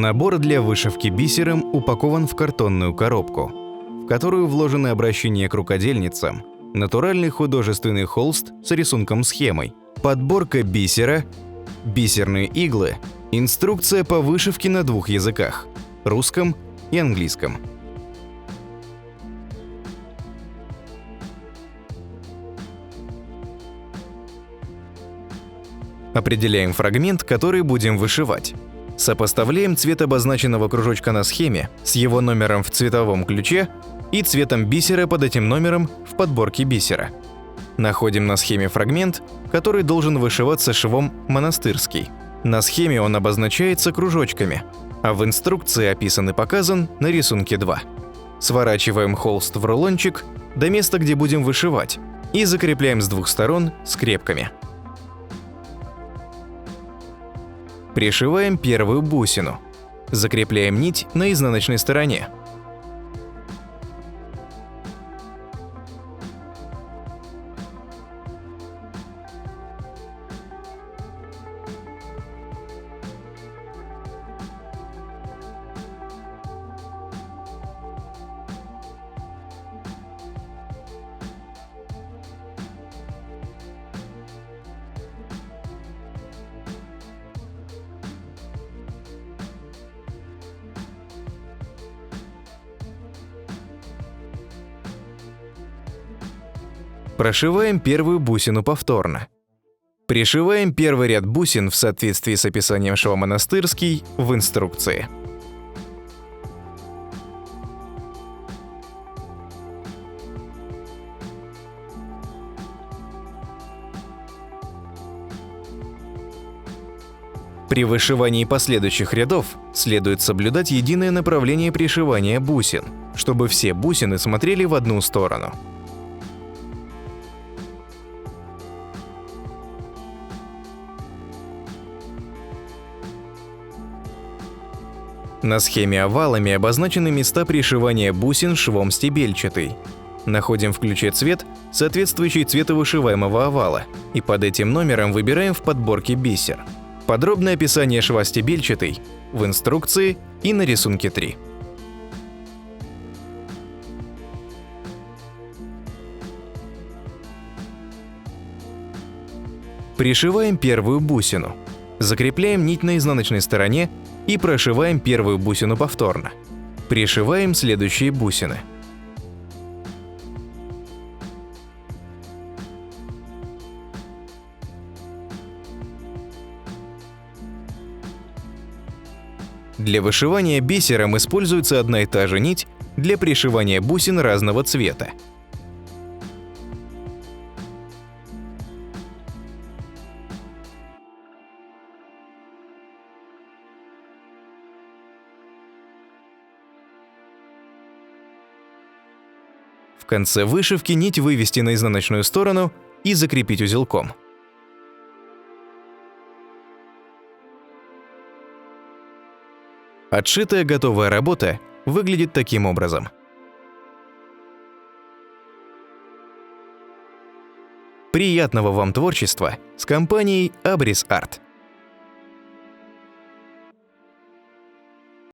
Набор для вышивки бисером упакован в картонную коробку, в которую вложены обращения к рукодельницам, натуральный художественный холст с рисунком схемой, подборка бисера, бисерные иглы, инструкция по вышивке на двух языках – русском и английском. Определяем фрагмент, который будем вышивать. Сопоставляем цвет обозначенного кружочка на схеме с его номером в цветовом ключе и цветом бисера под этим номером в подборке бисера. Находим на схеме фрагмент, который должен вышиваться швом «монастырский». На схеме он обозначается кружочками, а в инструкции описан и показан на рисунке 2. Сворачиваем холст в рулончик до места, где будем вышивать, и закрепляем с двух сторон скрепками. Пришиваем первую бусину. Закрепляем нить на изнаночной стороне. Прошиваем первую бусину повторно. Пришиваем первый ряд бусин в соответствии с описанием шва монастырский в инструкции. При вышивании последующих рядов следует соблюдать единое направление пришивания бусин, чтобы все бусины смотрели в одну сторону. На схеме овалами обозначены места пришивания бусин швом стебельчатый. Находим в ключе цвет, соответствующий цвету вышиваемого овала, и под этим номером выбираем в подборке бисер. Подробное описание шва стебельчатый в инструкции и на рисунке 3. Пришиваем первую бусину. Закрепляем нить на изнаночной стороне и прошиваем первую бусину повторно. Пришиваем следующие бусины. Для вышивания бисером используется одна и та же нить для пришивания бусин разного цвета. В конце вышивки нить вывести на изнаночную сторону и закрепить узелком. Отшитая готовая работа выглядит таким образом. Приятного вам творчества с компанией Abris Art!